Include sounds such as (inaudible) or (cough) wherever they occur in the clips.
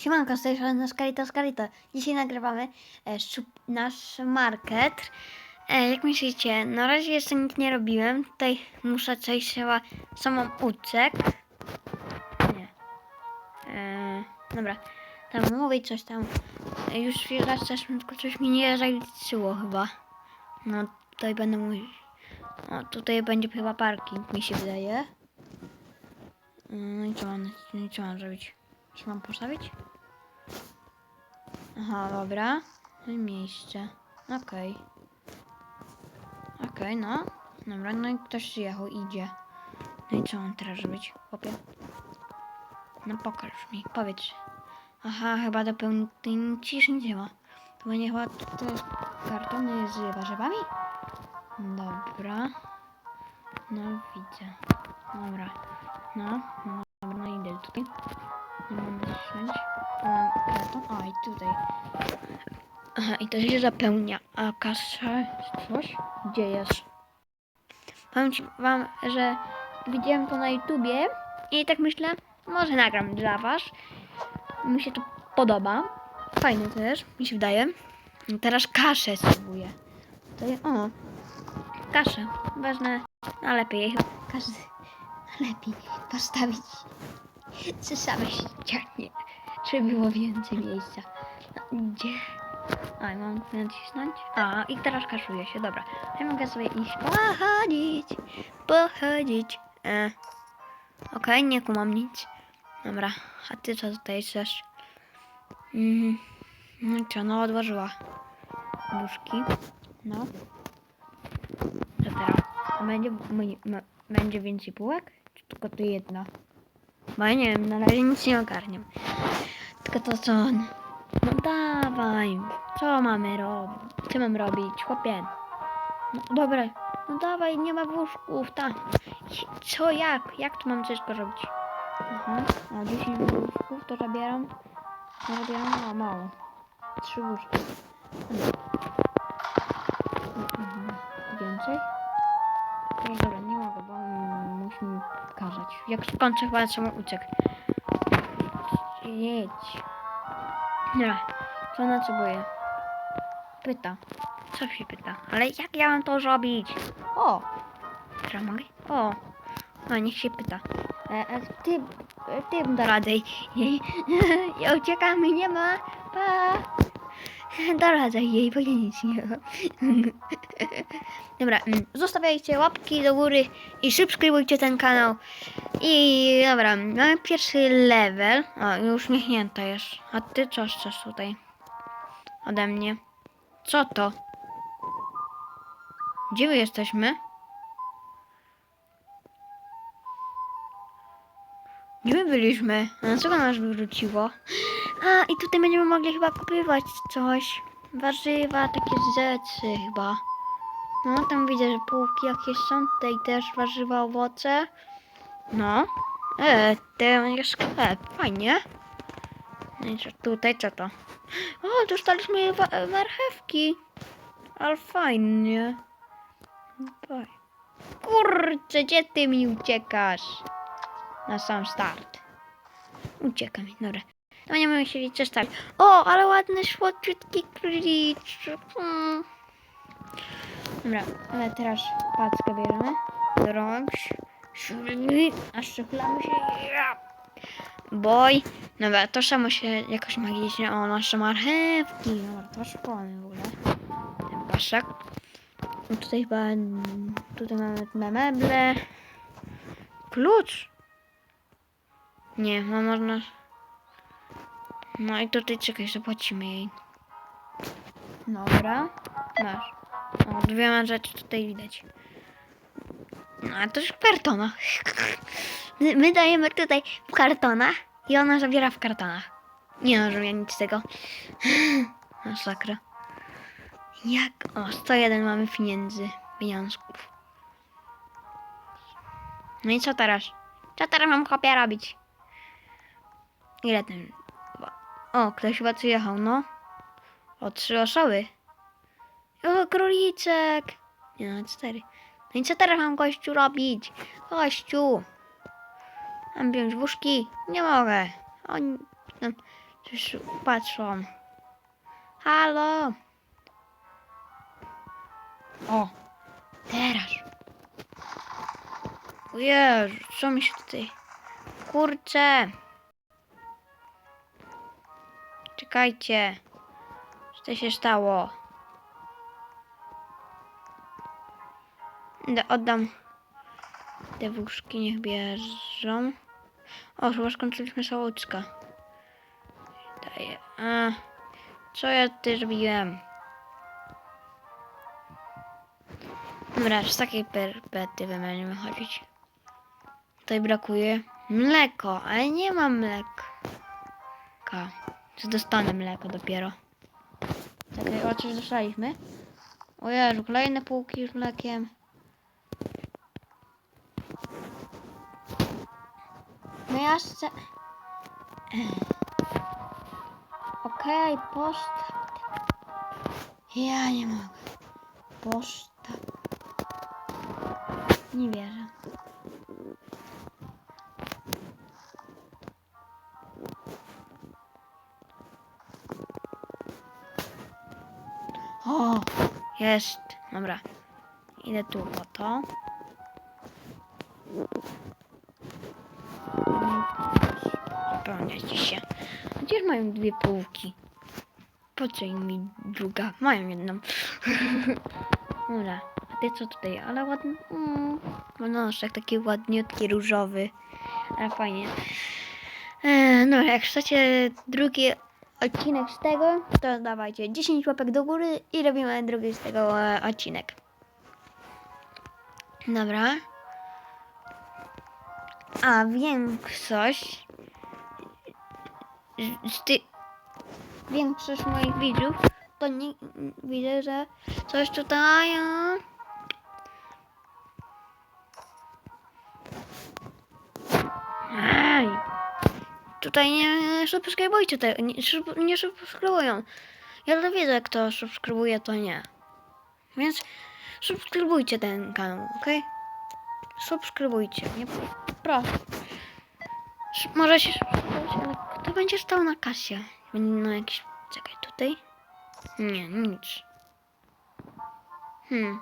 Siemanko, z tej strony Skarito Skarito. Dzisiaj nagrywamy e, nasz market. E, jak myślicie, na razie jeszcze nic nie robiłem. Tutaj muszę coś chyba samą uciek. Nie. E, dobra, tam mówię coś tam. E, już raz też tylko coś mi nie zaliczyło chyba. No tutaj będę mówić. O, tutaj będzie chyba parking, mi się wydaje. No i co mam, no i co mam zrobić? Co mam postawić? Aha, dobra. No i miejsce. Okej. Okej, no. Dobra, no i ktoś przyjechał, idzie. No i co mam teraz zrobić? Chłopie? No pokaż mi, powiedz. Aha, chyba do pełni cisz nic nie ma. To będzie chyba te kartony z warzywami? Dobra. No widzę. Dobra. No, no dobra, no idę tutaj. Nie mam wziąć. Karton. A i tutaj. Aha, i to się zapełnia. A kasza coś? Gdzie jest? Powiem wam, że widziałem to na YouTubie i tak myślę, może nagram dla was. Mi się to podoba. Fajne też, mi się wydaje. Teraz kaszę spróbuję. To jest, o, kaszę. Ważne, a lepiej każdy lepiej postawić przy samej ścianie, żeby było więcej miejsca. No, gdzie? A, mam nacisnąć? A, i teraz kaszuję się, dobra. Ja mogę sobie iść pochodzić, pochodzić. E. Okej, nie kumam nic. Dobra, a ty co tutaj chcesz? Mhm. No i co, no odłożyła buszki. No. Teraz? A będzie, będzie więcej półek? Czy tylko to jedna? Bo ja nie wiem, na razie nic nie ogarniam. Tylko to co on. No dawaj. Co mamy robić? Co mam robić, chłopie? No dobra. No dawaj, nie ma łóżków tam. Co, jak? Jak tu mam wszystko robić? Aha. A 10 łóżków to zabieram. No zabieram mało, mało. Trzy łóżki. Mhm. Więcej? No dobra, nie mogę, bo musi mi pokazać. Jak skończę chyba trzeba uciek. Jedź. Dobra, co ona potrzebuje? Pyta. Co się pyta? Ale jak ja mam to zrobić? O! Teraz mogę? O! No, niech się pyta. E, e, ty, e, ty da radę. (laughs) Ja uciekamy, nie ma. Pa! (laughs) Da radę jej, bo ja nic nie. Dobra, mm, zostawiajcie łapki do góry i subskrybujcie ten kanał. I dobra, mamy pierwszy level. O, już uśmiechnięta jest. A ty co chcesz tutaj? Ode mnie. Co to? Gdzie my jesteśmy? Gdzie my byliśmy? A dlaczego nas wyrzuciło? A, i tutaj będziemy mogli chyba kupywać coś. Warzywa, takie rzeczy chyba. No, tam widzę, że półki jakieś są. Tutaj też warzywa, owoce. No. E, to jest sklep. Fajnie. No i co tutaj, co to? O, dostaliśmy wa- marchewki. Ale fajnie. Faj- Kurczę, gdzie ty mi uciekasz? Na sam start. Ucieka mi, dobra. To będziemy musieli przestawić. O, ale ładny, słodciutki króliczek. Mm. Dobra, ale teraz paczkę bierzemy. Do rąk. A szczuplamy się. Boj. Dobra, to samo się jakoś magicznie. O, nasze marchewki. Dobra, to szukamy w ogóle. Ten paszek. I tutaj chyba... Tutaj mamy meble. Klucz. Nie, no można... No i tutaj czekaj, zapłacimy jej. Dobra. Masz. O, dwie rzeczy tutaj widać. No, a to już w kartonach. My my dajemy tutaj w kartonach i ona zabiera w kartonach. Nie no, ja nic z tego. (gasps) Masakra. Jak? O, 101 mamy pieniędzy. Pieniążków. No i co teraz? Co teraz mam chłopie robić? Ile ten... O, ktoś chyba przyjechał, no. O, trzy osoby. O, króliczek. Nie no, cztery. No i co teraz mam gościu robić? Gościu. Mam wziąć wóżki? Nie mogę. On, no, Coś patrzą. Halo! O! Teraz! O co mi się tutaj... Kurczę! Czekajcie. Co się stało? Da, oddam te wóżki, niech bierzą. O, chyba skończyliśmy sałuczka. Daję. A, co ja tutaj zrobiłem? Dobra, z takiej perspektywy będziemy chodzić. Tutaj brakuje mleko, ale nie mam mleka. Czy dostanę mleko dopiero? Czekaj, o coś dostaliśmy? O Jezu, kolejne półki z mlekiem. No ja chcę... Okej, postaw. Ja nie mogę. Postaw. Nie wierzę. O, jest. Dobra. Idę tu po to. Zapełniajcie się. Gdzież mają dwie półki? Po co im mi druga? Mają jedną. (laughs) Dobra. A ty co tutaj? Ale ładny. Mm. Noszek taki ładniutki, różowy. Ale fajnie. E, no, jak chcecie drugi odcinek z tego, to dawajcie 10 łapek do góry i robimy drugi z tego e, odcinek. Dobra. A większość z- ty, większość moich widzów to nie widzę, że coś tutaj e, tutaj nie subskrybujcie tego, nie, nie subskrybują. Ja to wiedzę, kto subskrybuje, to nie. Więc subskrybujcie ten kanał, ok? Subskrybujcie, nie proszę. Może się kto będzie stał na kasie? Na jakiś... Czekaj, tutaj? Nie, nic. Hmm.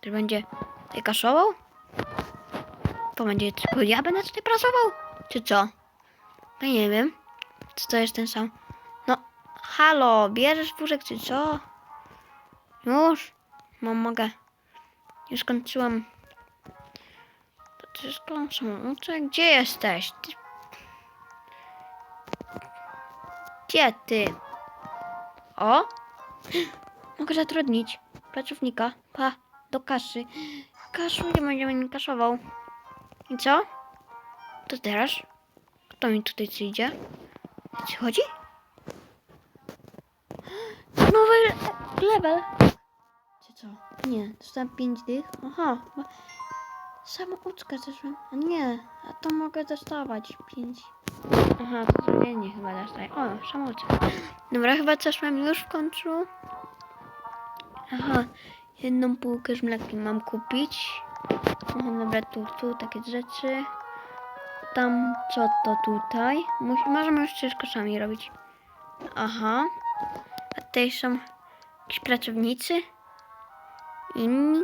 Czy będzie kaszował? To będzie tylko ja będę tutaj pracował? Czy co? Ja nie wiem. Czy to jest ten sam? No, halo, bierzesz wózek czy co? Już? No mogę. Już. To ty skończyłam. Gdzie jesteś? Ty... Gdzie ty? O! (gasps) Mogę zatrudnić pracownika. Pa, do kaszy. Kaszuje, będzie mi kaszował. I co? To teraz? Kto mi tutaj przyjdzie? O co chodzi? (gasps) Nowy le- level. Czy co? Nie, dostałem 5 dych. Aha. bo- Samouczkę zeszłam. A nie, a to mogę dostawać 5. Aha, to codziennie chyba dostaję. O, samouczek. (gasps) Dobra, chyba zeszłam już w końcu. Aha, jedną półkę z mlekiem mam kupić. Aha, dobra, tu, tu takie rzeczy. Tam, co to tutaj? Możemy już wszystko sami robić. Aha. A tutaj są jakieś pracownicy. Inni.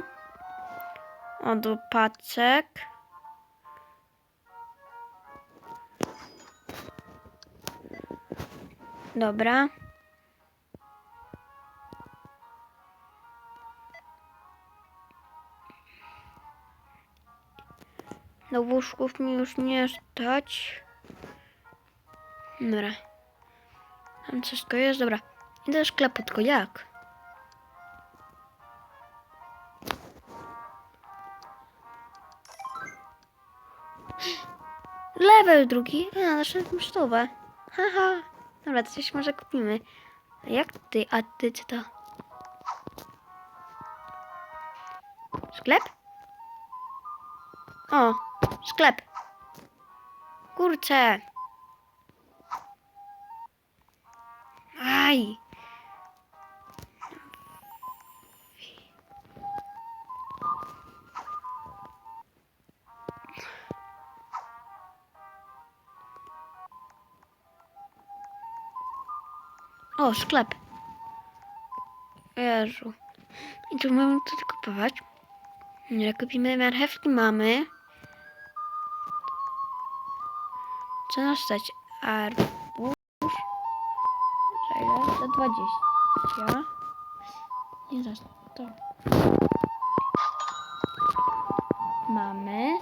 O, do paczek. Dobra. Do łóżków mi już nie stać. Dobra. Tam wszystko jest, dobra. Idę do sklepu, tylko jak? Level drugi? A, następną stówę. Haha. Dobra, coś może kupimy. Jak ty? A ty co to? Sklep? O, sklep. Kurczę. Aj. O, sklep. Jezu. I tu mamy to kupować. Kupimy marchewki mamy. Co nas stać? Arbuz. Za ile? Za 20. Nie za 100. Mamy.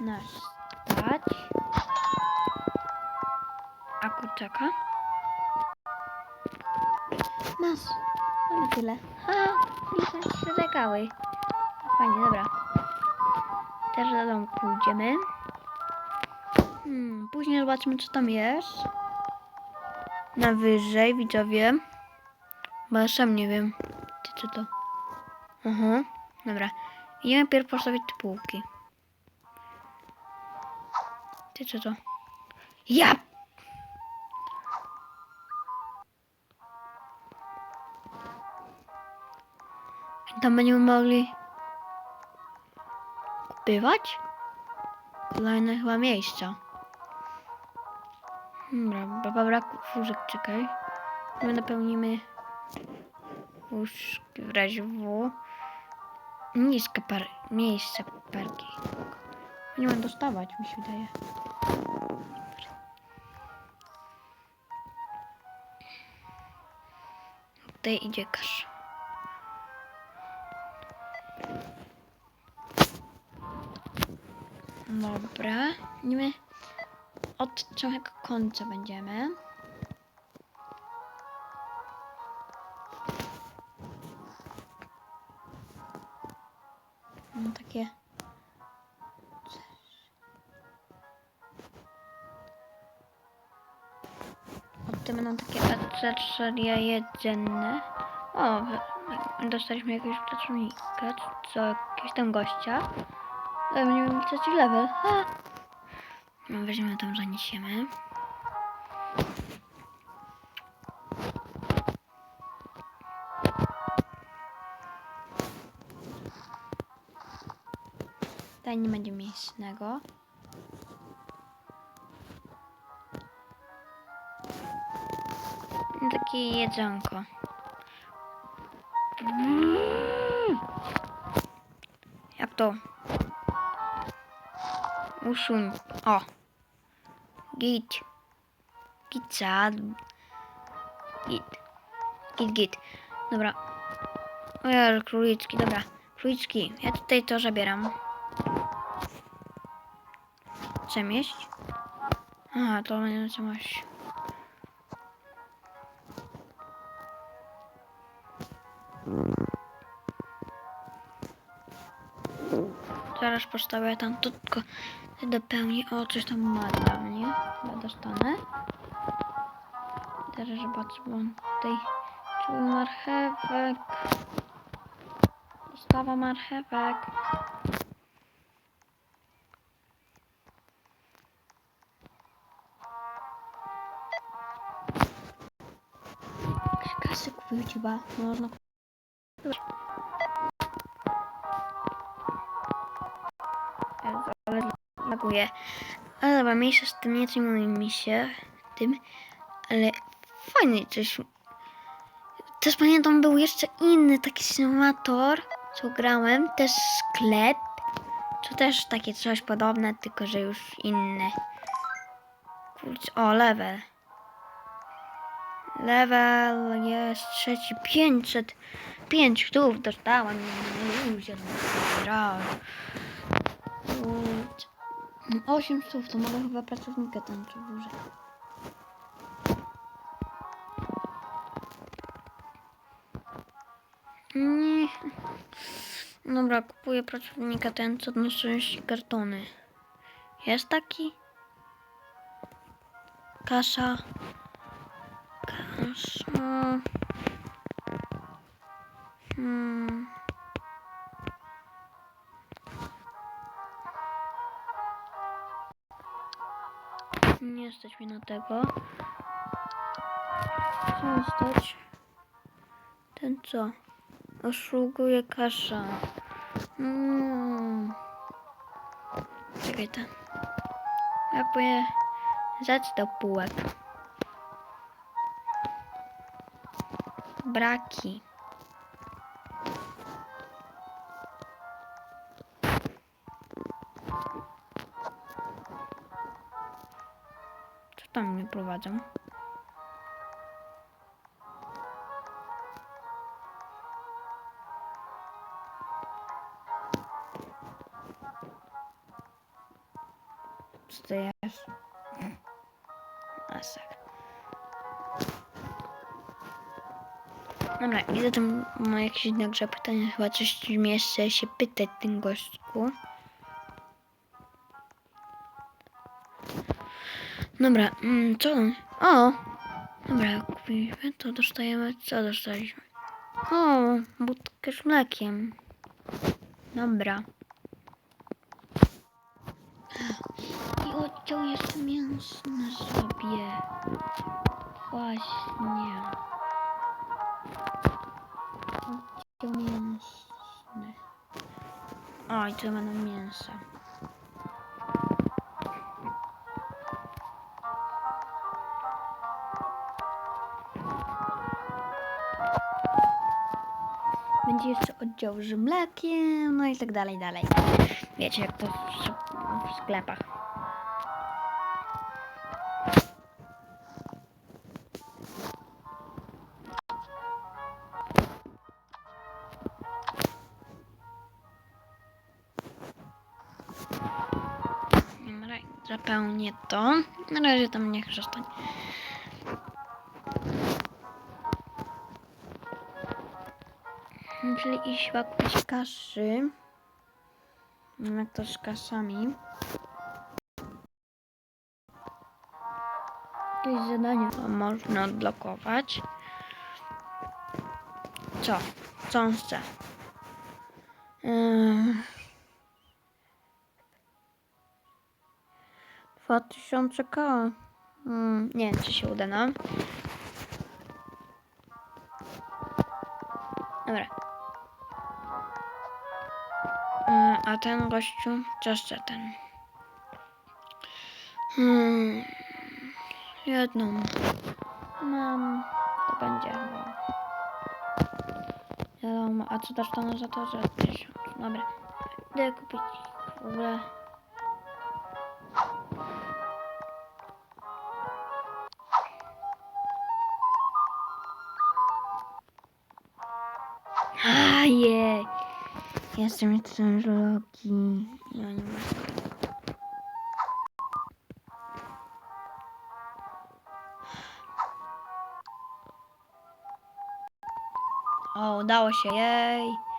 Nas stać. A kurczaka? Mas. Mamy tyle. Ha! Liczę trzy regały. Fajnie, dobra. Też do domku idziemy. Hmm, później zobaczymy, co tam jest. Na wyżej, widzowie. Bo ja sam nie wiem. Ty co to? Aha, dobra. Idziemy pierw postawić te półki. Ty co to? Ja! Tam będziemy mogli kupywać kolejne chyba miejsca. Dobra, baba brak furzyk, czekaj. My napełnimy łóżki w razie W. Niska par miejsce parki. Nie mam dostawać, mi się wydaje. Tutaj idzie kasza. Dobra, idziemy od samego końca będziemy. No takie. Tym będą takie akcesoria jedzenne. O, dostaliśmy jakiegoś pracownika, co, jakiegoś tam gościa. Będziemy mieli trzeci level. Ha! Weźmiemy tam, zaniesiemy. Tutaj nie będzie miejscnego. No, Takie jedzonko. Mm. Jak to? Usuń. O. Git. Pizza. Git. Git, git. Dobra. O ja, królicki, dobra. Królicki. Ja tutaj to zabieram. Przemieść. Aha, to będzie coś. Zaraz postawię tam to tylko dopełnię. O, coś tam ma dla mnie. Chyba dostanę. Teraz on tutaj czuł marchewek. Dostawa marchewek. Kasy kupić chyba. Można Ale dobra, mniejsza z tym, nie przejmujmy się tym, ale fajny coś. Też pamiętam, był jeszcze inny taki symulator, co grałem, też sklep, to też takie coś podobne, tylko że już inny. Kurczę, o, level. Level jest trzeci, 500, 5 sztuk dostałem. 8 sztuk, to mogę chyba pracownika tam przedłużyć. Nie. Dobra, kupuję pracownika ten, co nosi kartony. Jest taki? Kasza. Kasza. Hmm. Nie stać mi na tego. Co stać? Ten co? Osługuje kasza. Mm. Czekaj ten. Jakby rzecz do półek. Braki. Prowadzą? Co to jest? Masakra. Dobra, i zatem ma jakieś nagrze pytania, chyba coś jeszcze się pytać ten gościu. Dobra, mm, co? O! Dobra, kupiliśmy, to dostajemy, co dostaliśmy? O, budkę z mlekiem. Dobra. I oddział jeszcze mięsny sobie. Właśnie. Oddział mięsny. O, i tu będą mięsa. Oddział z mlekiem, no i tak dalej, dalej. Wiecie, jak to w, w sklepach. Zapełnię to. Na razie tam niech zostanie. Czyli iść chyba kupić kasy. Jak to z kasami. Jakieś zadanie można odblokować. Co? Co on chce? Yy... 2000 k. Mm, nie wiem, czy się uda nam. Dobra. A ten gościu, jeszcze ten? Hmm. Jedną. Mam. To będzie chyba. Wiadomo, a co to za to? Za 1000. Dobra. Idę kupić w ogóle. Ajej. Jestem jestem żoki. Ja nie mogę. O, udało się, jej.